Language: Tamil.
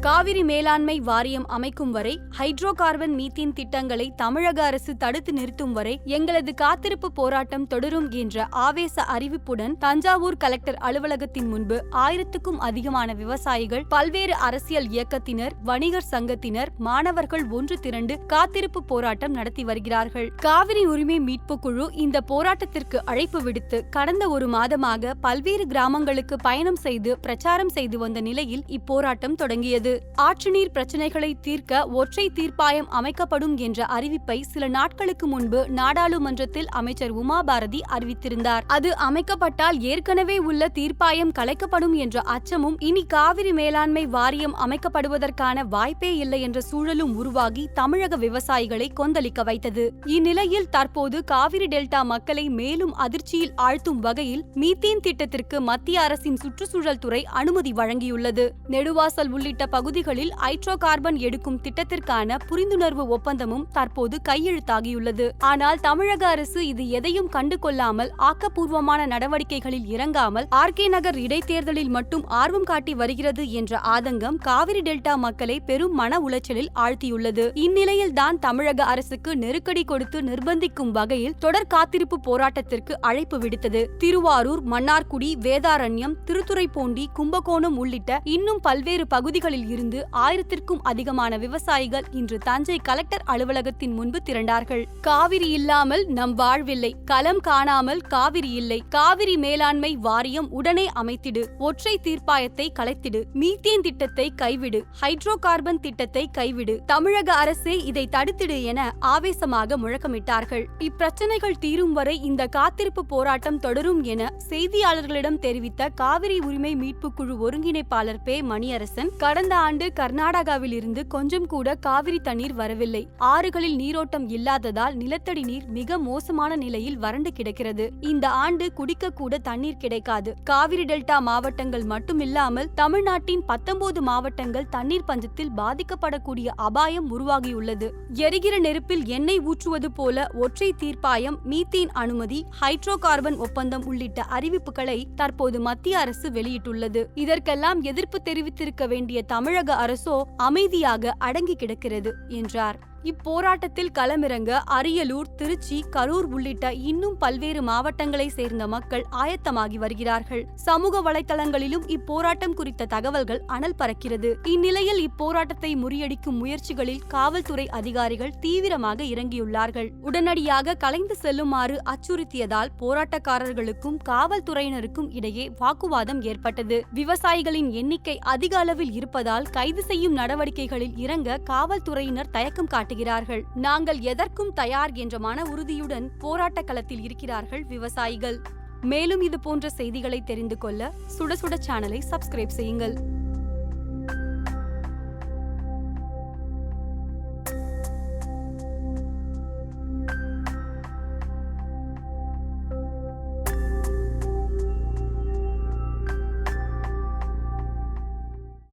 காவிரி மேலாண்மை வாரியம் அமைக்கும் வரை ஹைட்ரோ கார்பன் மீத்தேன் திட்டங்களை தமிழக அரசு தடுத்து நிறுத்தும் வரை எங்களது காத்திருப்பு போராட்டம் தொடரும் என்ற ஆவேச அறிவிப்புடன் தஞ்சாவூர் கலெக்டர் அலுவலகத்தின் முன்பு ஆயிரத்துக்கும் அதிகமான விவசாயிகள் பல்வேறு அரசியல் இயக்கத்தினர் வணிகர் சங்கத்தினர் மாணவர்கள் ஒன்று திரண்டு காத்திருப்பு போராட்டம் நடத்தி வருகிறார்கள். காவிரி உரிமை மீட்பு குழு இந்த போராட்டத்திற்கு அழைப்பு விடுத்து கடந்த ஒரு மாதமாக பல்வேறு கிராமங்களுக்கு பயணம் செய்து பிரச்சாரம் செய்து வந்த நிலையில் இப்போராட்டம் தொடங்கியது. ஆற்று நீர் பிரச்சனைகளை தீர்க்க ஒற்றை தீர்ப்பாயம் அமைக்கப்படும் என்ற அறிவிப்பை சில நாட்களுக்கு முன்பு நாடாளுமன்றத்தில் அமைச்சர் உமா பாரதி அறிவித்திருந்தார். அது அமைக்கப்பட்டால் ஏற்கனவே உள்ள தீர்ப்பாயம் கலைக்கப்படும் என்ற அச்சமும் இனி காவிரி மேலாண்மை வாரியம் அமைக்கப்படுவதற்கான வாய்ப்பே இல்லை என்ற சூழலும் உருவாகி தமிழக விவசாயிகளை கொந்தளிக்க வைத்தது. இந்நிலையில் தற்போது காவிரி டெல்டா மக்களை மேலும் அதிர்ச்சியில் ஆழ்த்தும் வகையில் மீத்தேன் திட்டத்திற்கு மத்திய அரசின் சுற்றுச்சூழல் துறை அனுமதி வழங்கியுள்ளது. நெடுவாசல் உள்ளிட்ட பகுதிகளில் ஹைட்ரோ கார்பன் எடுக்கும் திட்டத்திற்கான புரிந்துணர்வு ஒப்பந்தமும் தற்போது கையெழுத்தாகியுள்ளது. ஆனால் தமிழக அரசு இது எதையும் கண்டுகொள்ளாமல் ஆக்கப்பூர்வமான நடவடிக்கைகளில் இறங்காமல் ஆர்கே நகர் இடைத்தேர்தலில் மட்டும் ஆர்வம் காட்டி வருகிறது என்ற ஆதங்கம் காவிரி டெல்டா மக்களை பெரும் மன உளைச்சலில் ஆழ்த்தியுள்ளது. இந்நிலையில் தான் தமிழக அரசுக்கு நெருக்கடி கொடுத்து நிர்பந்திக்கும் வகையில் தொடர் காத்திருப்பு போராட்டத்திற்கு அழைப்பு விடுத்தது. திருவாரூர் மன்னார்குடி வேதாரண்யம் திருத்துறைப்பூண்டி கும்பகோணம் உள்ளிட்ட இன்னும் பல்வேறு பகுதிகளில் இருந்து ஆயிரத்திற்கும் அதிகமான விவசாயிகள் இன்று தஞ்சை கலெக்டர் அலுவலகத்தின் முன்பு திரண்டார்கள். காவிரி இல்லாமல் நம் வாழ்வில்லை. களம் காணாமல் காவிரி இல்லை. காவிரி மேலாண்மை வாரியம் உடனே அமைத்திடு. ஒற்றை தீர்ப்பாயத்தை கலைத்திடு. மீத்தேன் திட்டத்தை கைவிடு. ஹைட்ரோ கார்பன் திட்டத்தை கைவிடு. தமிழக அரசே இதை தடுத்திடு என ஆவேசமாக முழக்கமிட்டார்கள். இப்பிரச்சனைகள் தீரும் வரை இந்த காத்திருப்பு போராட்டம் தொடரும் என செய்தியாளர்களிடம் தெரிவித்த காவிரி உரிமை மீட்பு குழு ஒருங்கிணைப்பாளர் பே மணியரசன் கடந்த ஆண்டு கர்நாடகாவில் இருந்து கொஞ்சம் கூட காவிரி தண்ணீர் வரவில்லை. ஆறுகளில் நீரோட்டம் இல்லாததால் நிலத்தடி நீர் மிக மோசமான நிலையில் வறண்டு கிடக்கிறது. இந்த ஆண்டு குடிக்க கூட தண்ணீர் கிடைக்காது. காவிரி டெல்டா மாவட்டங்கள் மட்டுமில்லாமல் தமிழ்நாட்டின் பத்தொன்பது மாவட்டங்கள் தண்ணீர் பஞ்சத்தில் பாதிக்கப்படக்கூடிய அபாயம் உருவாகியுள்ளது. எரிகிற நெருப்பில் எண்ணெய் ஊற்றுவது போல ஒற்றை தீர்ப்பாயம் மீத்தேன் அனுமதி ஹைட்ரோ கார்பன் ஒப்பந்தம் உள்ளிட்ட அறிவிப்புகளை தற்போது மத்திய அரசு வெளியிட்டுள்ளது. இதற்கெல்லாம் எதிர்ப்பு தெரிவித்திருக்க வேண்டிய தமிழ் தமிழக அரசோ அமைதியாக அடங்கி கிடக்கிறது என்றார். இப்போராட்டத்தில் களமிறங்க அரியலூர் திருச்சி கரூர் உள்ளிட்ட இன்னும் பல்வேறு மாவட்டங்களை சேர்ந்த மக்கள் ஆயத்தமாகி வருகிறார்கள். சமூக வலைதளங்களிலும் இப்போராட்டம் குறித்த தகவல்கள் அனல் பறக்கிறது. இந்நிலையில் இப்போராட்டத்தை முறியடிக்கும் முயற்சிகளில் காவல்துறை அதிகாரிகள் தீவிரமாக இறங்கியுள்ளார்கள். உடனடியாக கலைந்து செல்லுமாறு அச்சுறுத்தியதால் போராட்டக்காரர்களுக்கும் காவல்துறையினருக்கும் இடையே வாக்குவாதம் ஏற்பட்டது. விவசாயிகளின் எண்ணிக்கை அதிக அளவில் இருப்பதால் கைது செய்யும் நடவடிக்கைகளில் இறங்க காவல்துறையினர் தயக்கம் காட்டுகிறார்கள். நாங்கள் எதற்கும் தயார் என்ற மன உறுதியுடன் போராட்ட களத்தில் இருக்கிறார்கள் விவசாயிகள். மேலும் இது போன்ற செய்திகளை தெரிந்து கொள்ள சுட சுட சேனலை சப்ஸ்கிரைப் செய்யுங்கள்.